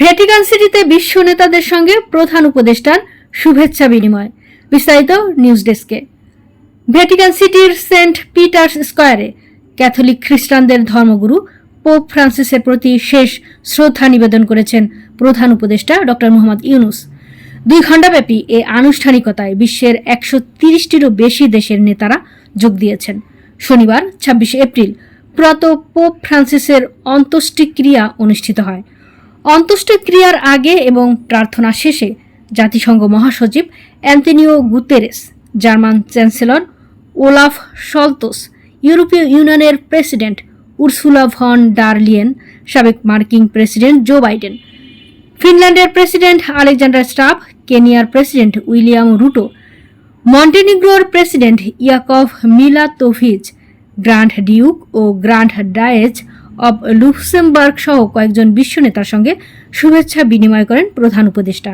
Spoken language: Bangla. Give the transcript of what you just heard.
ভ্যাটিকান সিটিতে বিশ্ব নেতাদের সঙ্গে প্রধান উপদেষ্টার শুভেচ্ছা বিনিময়। বিস্তারিত নিউজ ডেস্কে। ভ্যাটিকান সিটির সেন্ট পিটার্স স্কয়ারে ক্যাথলিক খ্রিস্টানদের ধর্মগুরু পোপ ফ্রান্সিসের প্রতি শেষ শ্রদ্ধা নিবেদন করেছেন প্রধান উপদেষ্টা ডক্টর মোহাম্মদ ইউনুস। দুই ঘণ্টাব্যাপী এ আনুষ্ঠানিকতায় বিশ্বের একশো তিরিশটিরও বেশি দেশের নেতারা যোগ দিয়েছেন। শনিবার, ছাব্বিশে এপ্রিল প্রত পোপ ফ্রান্সিসের অন্ত্যেষ্টিক্রিয়া অনুষ্ঠিত হয়। অন্ত্যেষ্টিক্রিয়ার আগে এবং প্রার্থনা শেষে জাতিসংঘ মহাসচিব Antonio Guterres, German chancellor Olaf Scholz ইউরোপীয় ইউনিয়নের president Ursula von der Leyen, সাবেক মার্কিন প্রেসিডেন্ট জো বাইডেন, ফিনল্যান্ডের প্রেসিডেন্ট আলেকজান্ডার স্টাফ কেনিয়ার president William Ruto, মন্টেনিগ্রোর president Jakov Milatovic grand duke O grand ডায়েজ of Luxembourg সহ কয়েকজন বিশ্ব নেতার সঙ্গে শুভেচ্ছা বিনিময় করেন প্রধান উপদেষ্টা।